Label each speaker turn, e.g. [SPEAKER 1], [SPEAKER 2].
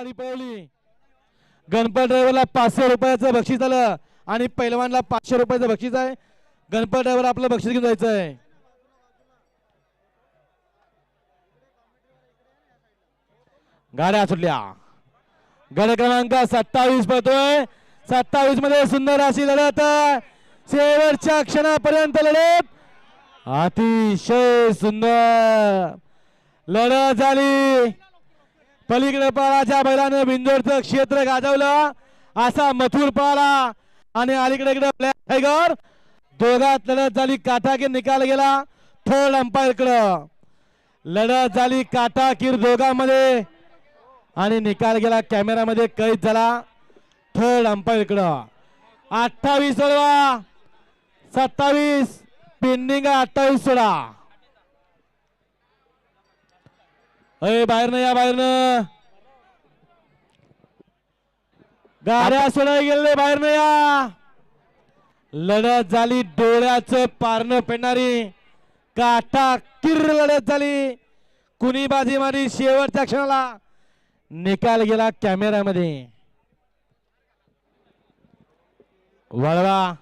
[SPEAKER 1] गाडी पळवली. गणपत ड्रायव्हरला पाचशे रुपयाचं बक्षीस आलं आणि पैलवानला पाचशे रुपयाचं बक्षीस आहे. गणपत ड्रायव्हर आपलं बक्षीस घेऊन जायचं आहे गाड्या सुटल्या. गड क्रमांक सत्तावीस पळतोय. सत्तावीसमध्ये सुंदर अशी लढत. शेवटच्या क्षणापर्यंत लढत. अतिशय सुंदर. लढत झाली. पलीकडे पळाच्या बैलानं बिंदोडचं क्षेत्र गाजवलं असा मथुर पळाला आणि अलीकडे इकडे ब्लॅक टायगर दोघात लढत झाली काटाकीर निकाल गेला थर्ड अंपायर कडं लढत झाली काटाकीर दोघांमध्ये. आणि निकाल गेला कॅमेरामध्ये कैद झाला थर्ड अंपायर कडं अठ्ठावीस सोडवा सत्तावीस पेंडिंग अठ्ठावीस सोडा अरे बाहेरनं या बाहेरनं. गाड्या सोडाय गेले बाहेरनं या. लढत झाली डोळ्याचं पारणं पेडणारी काटा किर लढत झाली. कुणी बाजी मारी शेवटच्या क्षणाला. निकाल गेला कॅमेऱ्यामध्ये. वळवा.